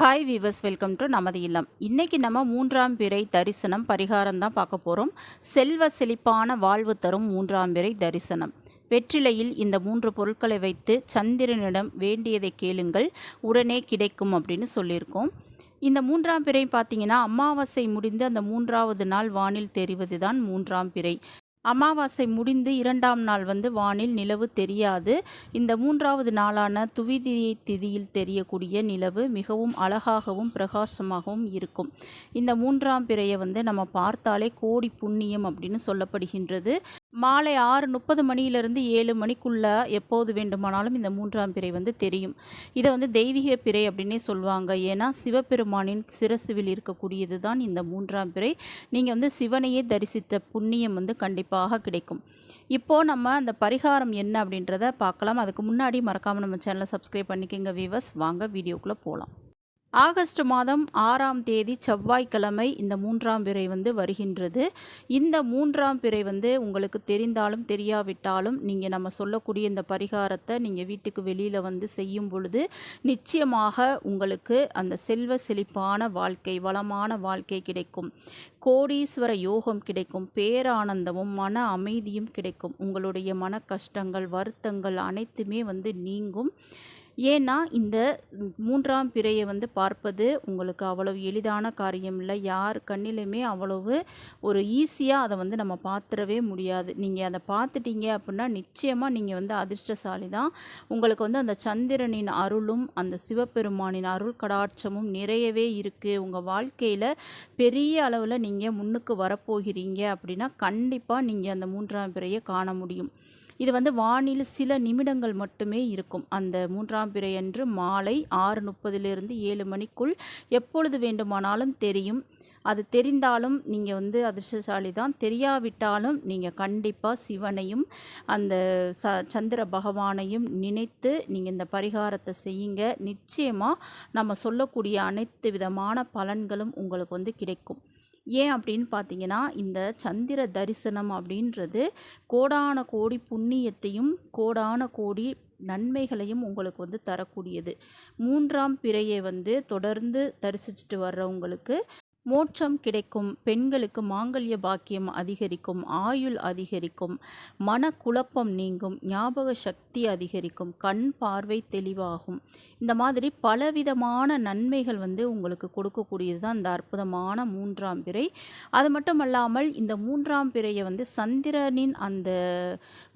Hi viewers welcome to நமது இல்லம். இன்றைக்கி நம்ம மூன்றாம் பிறை தரிசனம் பரிகாரம் தான் பார்க்க போகிறோம் செல்வ செழிப்பான வாழ்வு தரும் மூன்றாம் பிறை தரிசனம். வெற்றிலையில் இந்த மூன்று பொருட்களை வைத்து சந்திரனிடம் வேண்டியதை கேளுங்கள் உடனே கிடைக்கும் அப்படின்னு சொல்லியிருக்கோம். இந்த மூன்றாம் பிறை பார்த்தீங்கன்னா அமாவாசை முடிந்து அந்த மூன்றாவது நாள் வானில் தெரிவது தான் மூன்றாம் பிறை. அமாவாசை முடிந்து இரண்டாம் நாள் வந்து வானில் நிலவு தெரியாது. இந்த மூன்றாவது நாளான துவிதி திதியில் தெரியக்கூடிய நிலவு மிகவும் அழகாகவும் பிரகாசமாகவும் இருக்கும். இந்த மூன்றாம் பிறையை வந்து நம்ம பார்த்தாலே கோடி புண்ணியம் அப்படின்னு சொல்லப்படுகின்றது. மாலை ஆறு முப்பது மணியிலிருந்து ஏழு மணிக்குள்ள எப்போது வேண்டுமானாலும் இந்த மூன்றாம் பிறை வந்து தெரியும். இதை வந்து தெய்வீக பிறை அப்படின்னே சொல்லுவாங்க. ஏன்னா சிவபெருமானின் சிரசுவில் இருக்கக்கூடியது தான் இந்த மூன்றாம் பிறை. நீங்கள் வந்து சிவனையே தரிசித்த புண்ணியம் வந்து கண்டிப்பாக கிடைக்கும். இப்போது நம்ம அந்த பரிகாரம் என்ன அப்படின்றத பார்க்கலாம். அதுக்கு முன்னாடி மறக்காமல் நம்ம சேனலை சப்ஸ்கிரைப் பண்ணிக்கோங்க வீவர்ஸ் வாங்க வீடியோக்குள்ளே போகலாம் ஆகஸ்ட் மாதம் ஆறாம் தேதி செவ்வாய்க்கிழமை இந்த மூன்றாம் பிறை வந்து வருகின்றது. இந்த மூன்றாம் பிறை வந்து உங்களுக்கு தெரிந்தாலும் தெரியாவிட்டாலும் நீங்கள் நம்ம சொல்லக்கூடிய இந்த பரிகாரத்தை நீங்கள் வீட்டுக்கு வெளியில் வந்து செய்யும் பொழுது நிச்சயமாக உங்களுக்கு அந்த செல்வ செழிப்பான வாழ்க்கை வளமான வாழ்க்கை கிடைக்கும். கோடீஸ்வர யோகம் கிடைக்கும் பேரானந்தமும் மன அமைதியும் கிடைக்கும். உங்களுடைய மன கஷ்டங்கள் வருத்தங்கள் அனைத்துமே வந்து நீங்கும். ஏன்னா இந்த மூன்றாம் பிறையை வந்து பார்ப்பது உங்களுக்கு அவ்வளவு எளிதான காரியம் இல்லை. யார் கண்ணிலுமே அவ்வளவு ஒரு ஈஸியாக அதை வந்து நம்ம பார்த்துடவே முடியாது. நீங்கள் அதை பார்த்துட்டீங்க அப்படின்னா நிச்சயமாக நீங்கள் வந்து அதிர்ஷ்டசாலி தான் உங்களுக்கு வந்து அந்த சந்திரனின் அருளும் அந்த சிவபெருமானின் அருள் கடாட்சமும் நிறையவே இருக்குது உங்கள் வாழ்க்கையில் பெரிய அளவில் நீங்கள் முன்னுக்கு வரப்போகிறீங்க அப்படின்னா கண்டிப்பாக நீங்கள் அந்த மூன்றாம் பிறையை காண முடியும். இது வந்து வானில் சில நிமிடங்கள் மட்டுமே இருக்கும். அந்த மூன்றாம் பிறை அன்று மாலை ஆறு முப்பதிலிருந்து ஏழு மணிக்குள் எப்பொழுது வேண்டுமானாலும் தெரியும். அது தெரிந்தாலும் நீங்கள் வந்து அதிர்ஷ்டசாலி தான் தெரியாவிட்டாலும் நீங்கள் கண்டிப்பாக சிவனையும் அந்த ச சந்திர பகவானையும் நினைத்து நீங்கள் இந்த பரிகாரத்தை செய்யுங்க. நிச்சயமாக நம்ம சொல்லக்கூடிய அனைத்து விதமான பலன்களும் உங்களுக்கு வந்து கிடைக்கும். ஏன் அப்படின்னு பார்த்தீங்கன்னா இந்த சந்திர தரிசனம் அப்படின்றது கோடான கோடி புண்ணியத்தையும் கோடான கோடி நன்மைகளையும் உங்களுக்கு வந்து தரக்கூடியது. மூன்றாம் பிறையை வந்து தொடர்ந்து தரிசிச்சுட்டு வர்றவங்களுக்கு மோட்சம் கிடைக்கும். பெண்களுக்கு மாங்கல்ய பாக்கியம் அதிகரிக்கும். ஆயுள் அதிகரிக்கும். மனக்குழப்பம் நீங்கும். ஞாபக சக்தி அதிகரிக்கும். கண் பார்வை தெளிவாகும். இந்த மாதிரி பலவிதமான நன்மைகள் வந்து உங்களுக்கு கொடுக்கக்கூடியது தான் இந்த அற்புதமான மூன்றாம் பிறை. அது மட்டும் அல்லாமல் இந்த மூன்றாம் பிறையை வந்து சந்திரனின் அந்த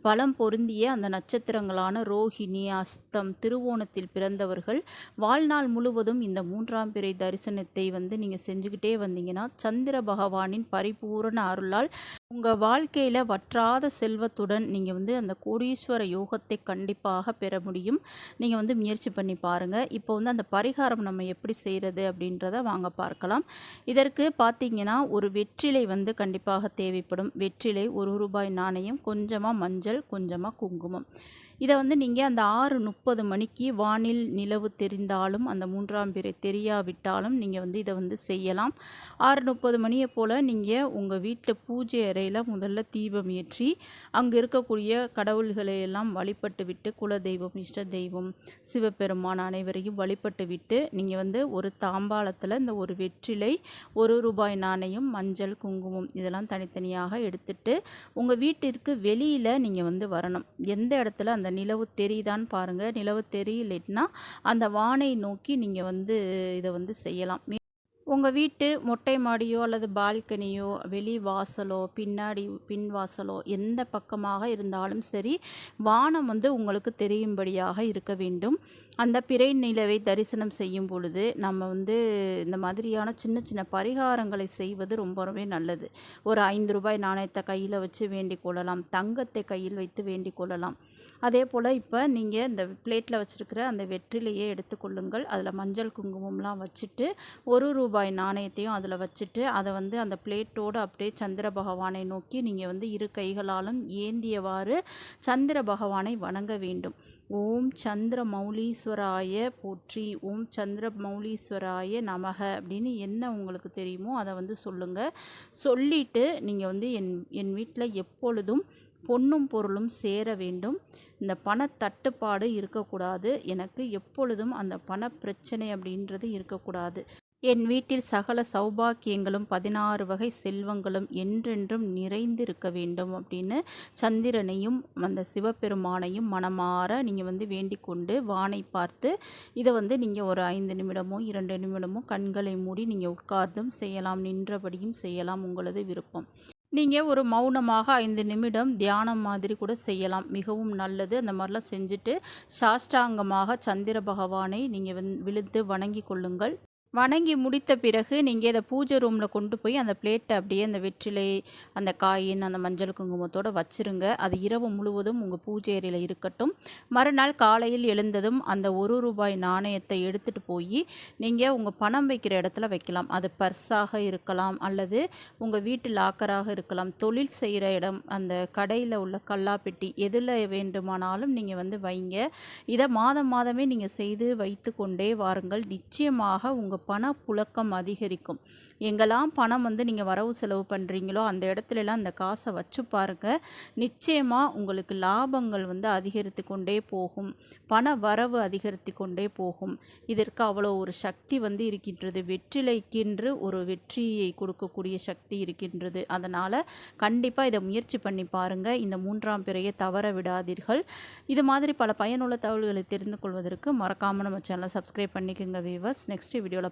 பலம் பொருந்திய அந்த நட்சத்திரங்களான ரோஹிணி அஸ்தம் திருவோணத்தில் பிறந்தவர்கள் வாழ்நாள் முழுவதும் இந்த மூன்றாம் பிறை தரிசனத்தை வந்து நீங்கள் செஞ்சுக்கிட்டே வந்தீங்கன்னா சந்திர பகவானின் பரிபூரண அருளால் உங்கள் வாழ்க்கையில் வற்றாத செல்வத்துடன் நீங்கள் வந்து அந்த கோடீஸ்வர யோகத்தை கண்டிப்பாக பெற முடியும். நீங்கள் வந்து முயற்சி பண்ணி பாருங்கள் இப்போ வந்து அந்த பரிகாரம் நம்ம எப்படி செய்கிறது அப்படின்றத வாங்க பார்க்கலாம். இதற்கு பார்த்தீங்கன்னா ஒரு வெற்றிலை வந்து கண்டிப்பாக தேவைப்படும். வெற்றிலை ஒரு ரூபாய் நாணயம் கொஞ்சமாக மஞ்சள் கொஞ்சமாக குங்குமம். இதை வந்து நீங்கள் அந்த ஆறு முப்பது மணிக்கு வானில் நிலவு தெரிந்தாலும் அந்த மூன்றாம் பிறை தெரியாவிட்டாலும் நீங்கள் வந்து இதை வந்து செய்யலாம். ஆறு முப்பது மணியை போல் நீங்கள் உங்கள் வீட்டில் பூஜை அறையில் முதல்ல தீபம் ஏற்றி அங்கே இருக்கக்கூடிய கடவுள்களை எல்லாம் வழிபட்டு விட்டு குல தெய்வம் இஷ்ட தெய்வம் சிவபெருமான் அனைவரையும் வழிபட்டு விட்டு நீங்கள் வந்து ஒரு தாம்பாளத்தில் இந்த ஒரு வெற்றிலை ஒரு ரூபாய் நாணயம் மஞ்சள் குங்குமம் இதெல்லாம் தனித்தனியாக எடுத்துட்டு உங்கள் வீட்டிற்கு வெளியில் நீங்கள் வந்து வரணும். எந்த இடத்துல? அந்த நிலவு தெரியுதான்னு பாருங்கள் நிலவு தெரியலைன்னா அந்த வானை நோக்கி நீங்கள் வந்து இதை வந்து செய்யலாம். உங்கள் வீட்டு மொட்டை மாடியோ அல்லது பால்கனியோ வெளி வாசலோ பின்னாடி பின் வாசலோ எந்த பக்கமாக இருந்தாலும் சரி வானம் வந்து உங்களுக்கு தெரியும்படியாக இருக்க வேண்டும். அந்த பிறை நிலவை தரிசனம் செய்யும் பொழுது நம்ம வந்து இந்த மாதிரியான சின்ன சின்ன பரிகாரங்களை செய்வது ரொம்ப ரொம்பவே நல்லது. ஒரு ஐந்து ரூபாய் நாணயத்தை கையில் வச்சு வேண்டிக் கொள்ளலாம் தங்கத்தை கையில் வைத்து வேண்டிக் கொள்ளலாம். அதே போல் இப்போ நீங்கள் இந்த பிளேட்டில் வச்சுருக்கிற அந்த வெற்றிலையே எடுத்துக்கொள்ளுங்கள் அதில் மஞ்சள் குங்குமம்லாம் வச்சுட்டு ஒரு ரூபாய் நாணயத்தையும் அதில் வச்சுட்டு அதை வந்து அந்த பிளேட்டோடு அப்படியே சந்திர பகவானை நோக்கி நீங்கள் வந்து இரு கைகளாலும் ஏந்தியவாறு சந்திர பகவானை வணங்க வேண்டும். ஓம் சந்திர மௌலீஸ்வராய போற்றி ஓம் சந்திர மௌலீஸ்வராய நமக அப்படின்னு என்ன உங்களுக்கு தெரியுமோ அதை வந்து சொல்லுங்கள் சொல்லிவிட்டு நீங்கள் வந்து என் என் வீட்டில் எப்பொழுதும் பொன்னும் பொருளும் சேர வேண்டும். இந்த பணத்தட்டுப்பாடு இருக்கக்கூடாது. எனக்கு எப்பொழுதும் அந்த பண பிரச்சனை அப்படின்றது இருக்கக்கூடாது. என் வீட்டில் சகல சௌபாக்கியங்களும் பதினாறு வகை செல்வங்களும் என்றென்றும் நிறைந்திருக்க வேண்டும் அப்படின்னு சந்திரனையும் அந்த சிவபெருமானையும் மனமாற நீங்கள் வந்து வேண்டிக் கொண்டு வானை பார்த்து இதை வந்து நீங்கள் ஒரு ஐந்து நிமிடமோ இரண்டு நிமிடமோ கண்களை மூடி நீங்கள் உட்கார்ந்தும் செய்யலாம் நின்றபடியும் செய்யலாம் உங்களது விருப்பம். நீங்கள் ஒரு மௌனமாக ஐந்து நிமிடம் தியானம் மாதிரி கூட செய்யலாம். மிகவும் நல்லது. அந்த மாதிரிலாம் செஞ்சுட்டு சாஷ்டாங்கமாக சந்திர பகவானை நீங்கள் விழுந்து வணங்கி கொள்ளுங்கள். வணங்கி முடித்த பிறகு நீங்கள் இதை பூஜை ரூமில் கொண்டு போய் அந்த பிளேட்டை அப்படியே அந்த வெற்றிலை அந்த காயின் அந்த மஞ்சள் குங்குமத்தோடு வச்சுருங்க. அது இரவு முழுவதும் உங்கள் பூஜை அறையில் இருக்கட்டும். மறுநாள் காலையில் எழுந்ததும் அந்த ஒரு ரூபாய் நாணயத்தை எடுத்துகிட்டு போய் நீங்கள் உங்கள் பணம் வைக்கிற இடத்துல வைக்கலாம். அது பர்ஸாக இருக்கலாம் அல்லது உங்கள் வீட்டு லாக்கராக இருக்கலாம். தொழில் செய்கிற இடம் அந்த கடையில் உள்ள கல்லாப்பெட்டி எதில் வேண்டுமானாலும் நீங்கள் வந்து வைங்க. இதை மாதம் மாதமே நீங்கள் செய்து வைத்து கொண்டே வாருங்கள். நிச்சயமாக உங்கள் பணப்புழக்கம் அதிகரிக்கும். எங்கெல்லாம் பணம் வந்து நீங்கள் வரவு செலவு பண்ணுறீங்களோ அந்த இடத்துலலாம் அந்த காசை வச்சு பாருங்கள் நிச்சயமாக உங்களுக்கு லாபங்கள் வந்து அதிகரித்து கொண்டே போகும். பண வரவு அதிகரித்து கொண்டே போகும். இதற்கு அவ்வளோ ஒரு சக்தி வந்து இருக்கின்றது. வெற்றிலைக்கென்று ஒரு வெற்றியை கொடுக்கக்கூடிய சக்தி இருக்கின்றது. அதனால் கண்டிப்பாக இதை முயற்சி பண்ணி பாருங்கள் இந்த மூன்றாம் பிறையை தவற விடாதீர்கள். இது மாதிரி பல பயனுள்ள தகவல்களை தெரிந்து கொள்வதற்கு மறக்காமல் நம்ம சேனலை சப்ஸ்கிரைப் பண்ணிக்கோங்க வீவர்ஸ் நெக்ஸ்ட் வீடியோவில்